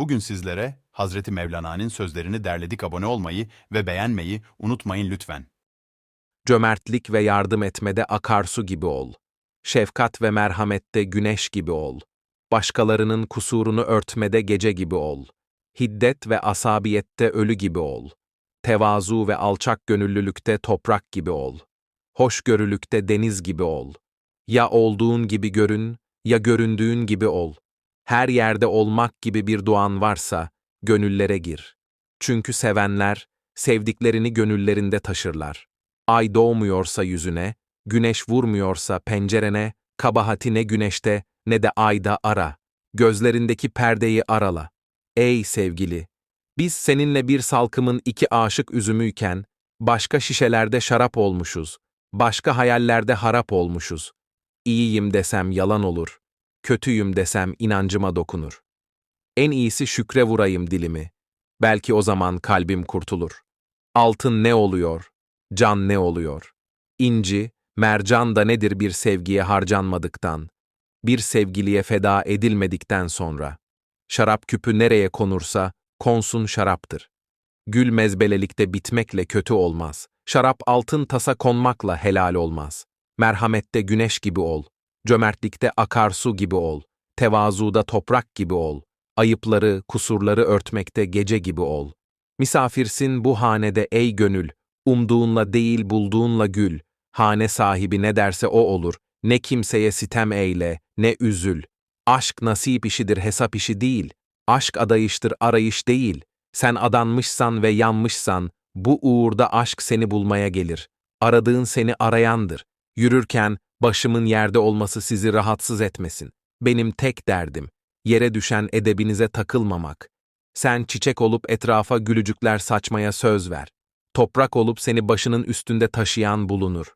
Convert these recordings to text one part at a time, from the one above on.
Bugün sizlere Hazreti Mevlana'nın sözlerini derledik abone olmayı ve beğenmeyi unutmayın lütfen. Cömertlik ve yardım etmede akarsu gibi ol. Şefkat ve merhamette güneş gibi ol. Başkalarının kusurunu örtmede gece gibi ol. Hiddet ve asabiyette ölü gibi ol. Tevazu ve alçak gönüllülükte toprak gibi ol. Hoşgörülükte deniz gibi ol. Ya olduğun gibi görün, ya göründüğün gibi ol. Her yerde olmak gibi bir duan varsa, gönüllere gir. Çünkü sevenler, sevdiklerini gönüllerinde taşırlar. Ay doğmuyorsa yüzüne, güneş vurmuyorsa pencerene, kabahati ne güneşte ne de ayda ara. Gözlerindeki perdeyi arala. Ey sevgili! Biz seninle bir salkımın iki aşık üzümüyken, başka şişelerde şarap olmuşuz, başka hayallerde harap olmuşuz. İyiyim desem yalan olur, kötüyüm desem inancıma dokunur. En iyisi şükre vurayım dilimi. Belki o zaman kalbim kurtulur. Altın ne oluyor? Can ne oluyor? İnci, mercan da nedir bir sevgiye harcanmadıktan, bir sevgiliye feda edilmedikten sonra? Şarap küpü nereye konursa, konsun şaraptır. Gül mezbelelikte bitmekle kötü olmaz. Şarap altın tasa konmakla helal olmaz. Merhamette güneş gibi ol. Cömertlikte akarsu gibi ol. Tevazuda toprak gibi ol. Ayıpları, kusurları örtmekte gece gibi ol. Misafirsin bu hanede ey gönül. Umduğunla değil bulduğunla gül. Hane sahibi ne derse o olur. Ne kimseye sitem eyle, ne üzül. Aşk nasip işidir hesap işi değil. Aşk adayıştır arayış değil. Sen adanmışsan ve yanmışsan, bu uğurda aşk seni bulmaya gelir. Aradığın seni arayandır. Yürürken, başımın yerde olması sizi rahatsız etmesin. Benim tek derdim, yere düşen edebinize takılmamak. Sen çiçek olup etrafa gülücükler saçmaya söz ver. Toprak olup seni başının üstünde taşıyan bulunur.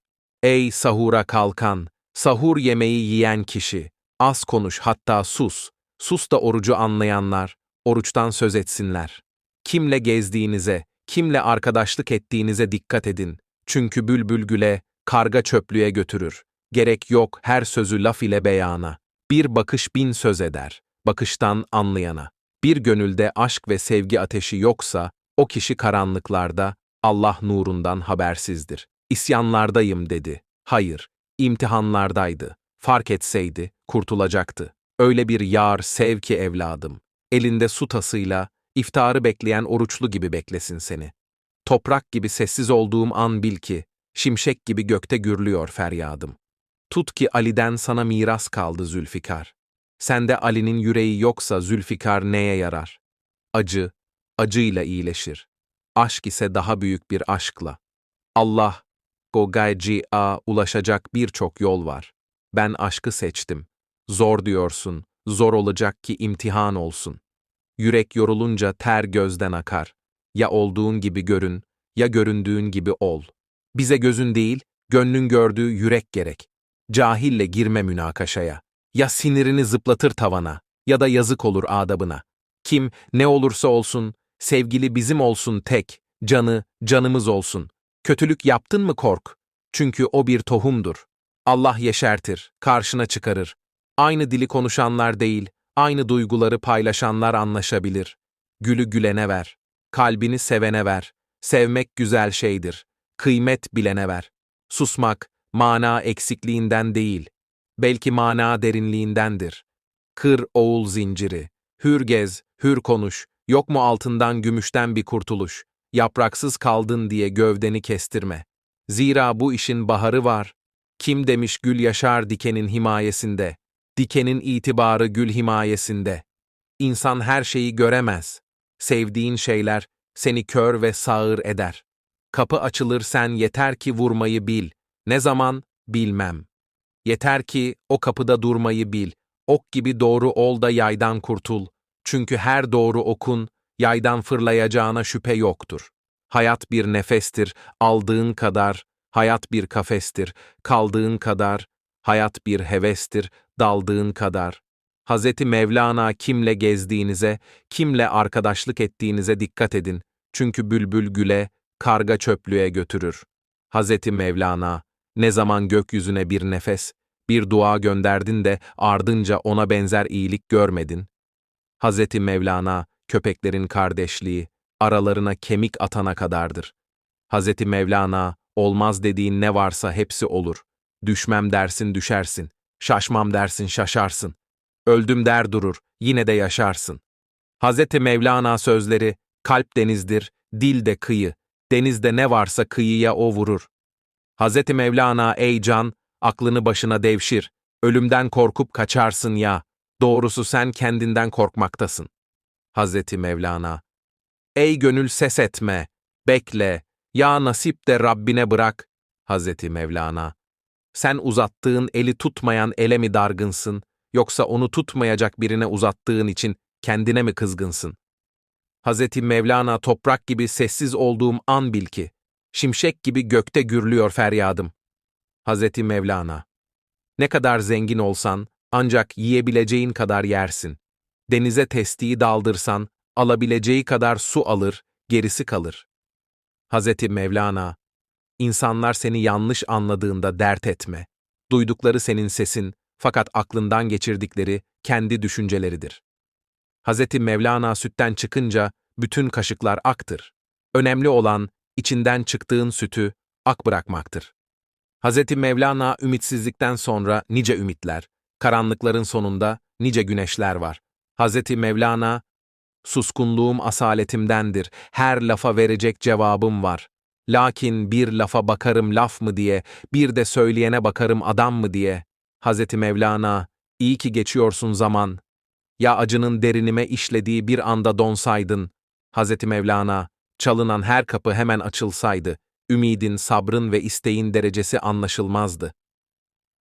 Ey sahura kalkan, sahur yemeği yiyen kişi, az konuş hatta sus. Sus da orucu anlayanlar, oruçtan söz etsinler. Kimle gezdiğinize, kimle arkadaşlık ettiğinize dikkat edin. Çünkü bülbül güle, karga çöplüğe götürür. Gerek yok her sözü laf ile beyana. Bir bakış bin söz eder, bakıştan anlayana. Bir gönülde aşk ve sevgi ateşi yoksa, o kişi karanlıklarda, Allah nurundan habersizdir. İsyanlardayım dedi. Hayır, imtihanlardaydı. Fark etseydi, kurtulacaktı. Öyle bir yar sev ki evladım. Elinde su tasıyla, iftarı bekleyen oruçlu gibi beklesin seni. Toprak gibi sessiz olduğum an bil ki, şimşek gibi gökte gürlüyor feryadım. Tut ki Ali'den sana miras kaldı Zülfikar. Sende Ali'nin yüreği yoksa Zülfikar neye yarar? Acı, acıyla iyileşir. Aşk ise daha büyük bir aşkla. Allah, Gogayci'a ulaşacak birçok yol var. Ben aşkı seçtim. Zor diyorsun, zor olacak ki imtihan olsun. Yürek yorulunca ter gözden akar. Ya olduğun gibi görün, ya göründüğün gibi ol. Bize gözün değil, gönlün gördüğü yürek gerek. Cahille girme münakaşaya. Ya sinirini zıplatır tavana, ya da yazık olur adabına. Kim, ne olursa olsun, sevgili bizim olsun tek, canı, canımız olsun. Kötülük yaptın mı kork. Çünkü o bir tohumdur. Allah yeşertir, karşına çıkarır. Aynı dili konuşanlar değil, aynı duyguları paylaşanlar anlaşabilir. Gülü gülene ver, kalbini sevene ver. Sevmek güzel şeydir, kıymet bilene ver. Susmak, mana eksikliğinden değil, belki mana derinliğindendir. Kır oğul zinciri, hür gez, hür konuş, yok mu altından gümüşten bir kurtuluş, yapraksız kaldın diye gövdeni kestirme. Zira bu işin baharı var. Kim demiş gül yaşar dikenin himayesinde, dikenin itibarı gül himayesinde. İnsan her şeyi göremez. Sevdiğin şeyler seni kör ve sağır eder. Kapı açılır sen yeter ki vurmayı bil. Ne zaman? Bilmem. Yeter ki o kapıda durmayı bil. Ok gibi doğru ol da yaydan kurtul. Çünkü her doğru okun, yaydan fırlayacağına şüphe yoktur. Hayat bir nefestir, aldığın kadar, hayat bir kafestir, kaldığın kadar, hayat bir hevestir, daldığın kadar. Hazreti Mevlana kimle gezdiğinize, kimle arkadaşlık ettiğinize dikkat edin. Çünkü bülbül güle, karga çöplüğe götürür. Hazreti Mevlana, ne zaman gökyüzüne bir nefes, bir dua gönderdin de ardınca ona benzer iyilik görmedin. Hazreti Mevlana, köpeklerin kardeşliği, aralarına kemik atana kadardır. Hazreti Mevlana, olmaz dediğin ne varsa hepsi olur. Düşmem dersin düşersin, şaşmam dersin şaşarsın. Öldüm der durur, yine de yaşarsın. Hazreti Mevlana sözleri, kalp denizdir, dil de kıyı, denizde ne varsa kıyıya o vurur. Hazreti Mevlana ey can, aklını başına devşir, ölümden korkup kaçarsın ya, doğrusu sen kendinden korkmaktasın. Hazreti Mevlana Ey gönül ses etme, bekle, ya nasip de Rabbine bırak. Hazreti Mevlana Sen uzattığın eli tutmayan ele mi dargınsın, yoksa onu tutmayacak birine uzattığın için kendine mi kızgınsın? Hazreti Mevlana toprak gibi sessiz olduğum an bil ki, şimşek gibi gökte gürlüyor feryadım. Hazreti Mevlana Ne kadar zengin olsan, ancak yiyebileceğin kadar yersin. Denize testiyi daldırsan, alabileceği kadar su alır, gerisi kalır. Hazreti Mevlana İnsanlar seni yanlış anladığında dert etme. Duydukları senin sesin, fakat aklından geçirdikleri kendi düşünceleridir. Hazreti Mevlana sütten çıkınca bütün kaşıklar aktır. Önemli olan içinden çıktığın sütü ak bırakmaktır. Hazreti Mevlana ümitsizlikten sonra nice ümitler, karanlıkların sonunda nice güneşler var. Hazreti Mevlana, suskunluğum asaletimdendir, her lafa verecek cevabım var. Lakin bir lafa bakarım laf mı diye, bir de söyleyene bakarım adam mı diye. Hazreti Mevlana, iyi ki geçiyorsun zaman. Ya acının derinime işlediği bir anda donsaydın. Hazreti Mevlana, çalınan her kapı hemen açılsaydı, ümidin, sabrın ve isteğin derecesi anlaşılmazdı.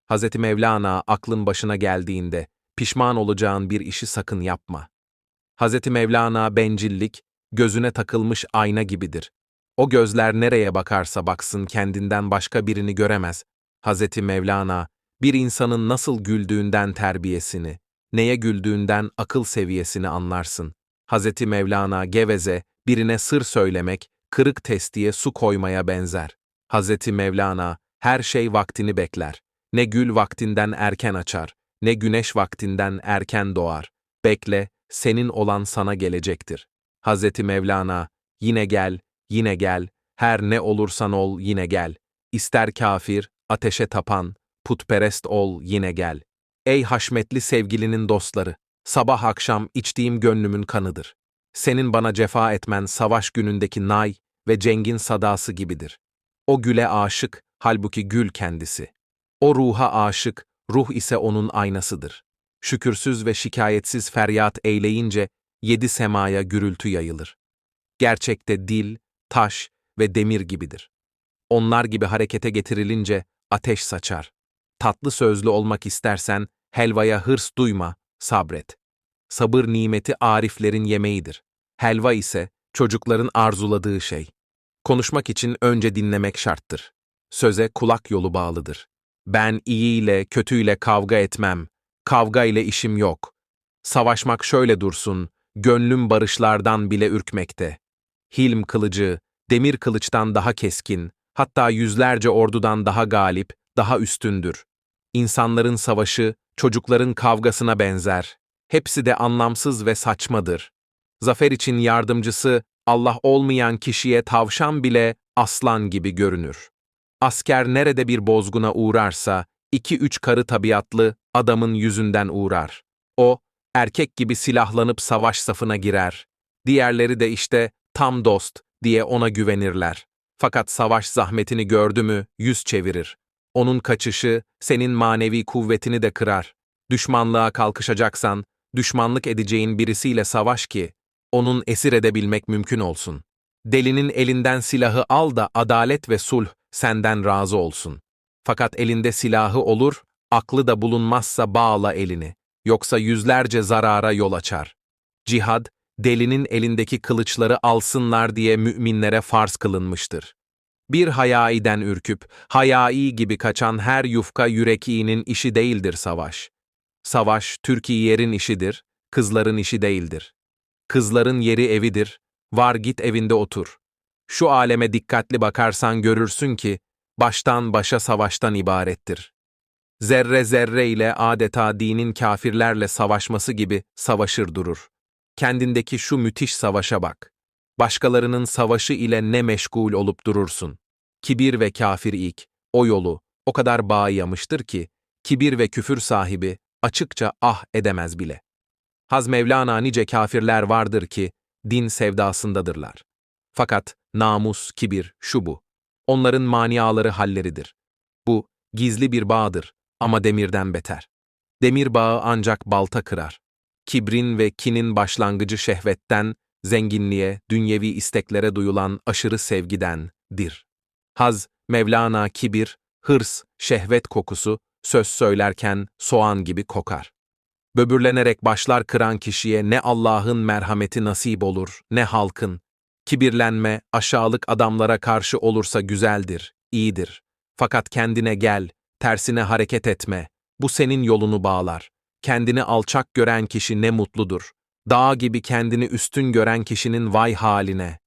Hazreti Mevlana aklın başına geldiğinde, pişman olacağın bir işi sakın yapma. Hazreti Mevlana bencillik, gözüne takılmış ayna gibidir. O gözler nereye bakarsa baksın kendinden başka birini göremez. Hazreti Mevlana, bir insanın nasıl güldüğünden terbiyesini, neye güldüğünden akıl seviyesini anlarsın. Hazreti Mevlana geveze, birine sır söylemek, kırık testiye su koymaya benzer. Hazreti Mevlana, her şey vaktini bekler. Ne gül vaktinden erken açar, ne güneş vaktinden erken doğar. Bekle, senin olan sana gelecektir. Hazreti Mevlana, yine gel, yine gel, her ne olursan ol yine gel. İster kafir, ateşe tapan, putperest ol yine gel. Ey haşmetli sevgilinin dostları, sabah akşam içtiğim gönlümün kanıdır. Senin bana cefa etmen savaş günündeki nay ve cengin sadası gibidir. O güle aşık, halbuki gül kendisi. O ruha aşık, ruh ise onun aynasıdır. Şükürsüz ve şikayetsiz feryat eyleyince yedi semaya gürültü yayılır. Gerçekte dil, taş ve demir gibidir. Onlar gibi harekete getirilince ateş saçar. Tatlı sözlü olmak istersen helvaya hırs duyma, sabret. Sabır nimeti ariflerin yemeğidir. Helva ise çocukların arzuladığı şey. Konuşmak için önce dinlemek şarttır. Söze kulak yolu bağlıdır. Ben iyiyle, kötüyle kavga etmem. Kavga ile işim yok. Savaşmak şöyle dursun, gönlüm barışlardan bile ürkmekte. Hilm kılıcı, demir kılıçtan daha keskin, hatta yüzlerce ordudan daha galip, daha üstündür. İnsanların savaşı, çocukların kavgasına benzer. Hepsi de anlamsız ve saçmadır. Zafer için yardımcısı, Allah olmayan kişiye tavşan bile aslan gibi görünür. Asker nerede bir bozguna uğrarsa, iki üç karı tabiatlı adamın yüzünden uğrar. O, erkek gibi silahlanıp savaş safına girer. Diğerleri de işte tam dost diye ona güvenirler. Fakat savaş zahmetini gördü mü yüz çevirir. Onun kaçışı senin manevi kuvvetini de kırar. Düşmanlığa kalkışacaksan, düşmanlık edeceğin birisiyle savaş ki, onun esir edebilmek mümkün olsun. Delinin elinden silahı al da adalet ve sulh senden razı olsun. Fakat elinde silahı olur, aklı da bulunmazsa bağla elini. Yoksa yüzlerce zarara yol açar. Cihad, delinin elindeki kılıçları alsınlar diye müminlere farz kılınmıştır. Bir hayaiden ürküp, hayai gibi kaçan her yufka yürekiğinin işi değildir savaş. Savaş, Türkiye'nin işidir, kızların işi değildir. Kızların yeri evidir, var git evinde otur. Şu aleme dikkatli bakarsan görürsün ki, baştan başa savaştan ibarettir. Zerre zerre ile adeta dinin kafirlerle savaşması gibi savaşır durur. kendindeki şu müthiş savaşa bak. Başkalarının savaşı ile ne meşgul olup durursun. Kibir ve kafir ilk, o yolu o kadar bağıyamıştır ki, kibir ve küfür sahibi açıkça ah edemez bile. Haz Mevlana nice kafirler vardır ki, din sevdasındadırlar. Fakat namus, kibir, şu bu. Onların maniaları halleridir. Bu, gizli bir bağdır ama demirden beter. Demir bağı ancak balta kırar. Kibrin ve kinin başlangıcı şehvetten, zenginliğe, dünyevi isteklere duyulan aşırı sevgidendir. Haz, Mevlana kibir, hırs, şehvet kokusu, söz söylerken soğan gibi kokar. Böbürlenerek başlar kıran kişiye ne Allah'ın merhameti nasip olur, ne halkın. Kibirlenme, aşağılık adamlara karşı olursa güzeldir, iyidir. Fakat kendine gel, tersine hareket etme. Bu senin yolunu bağlar. Kendini alçak gören kişi ne mutludur. Dağ gibi kendini üstün gören kişinin vay haline.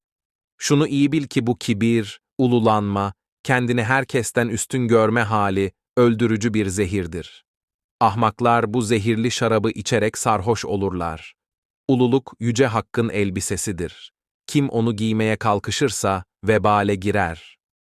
Şunu iyi bil ki bu kibir, ululanma, kendini herkesten üstün görme hali öldürücü bir zehirdir. Ahmaklar bu zehirli şarabı içerek sarhoş olurlar. Ululuk yüce hakkın elbisesidir. Kim onu giymeye kalkışırsa vebale girer.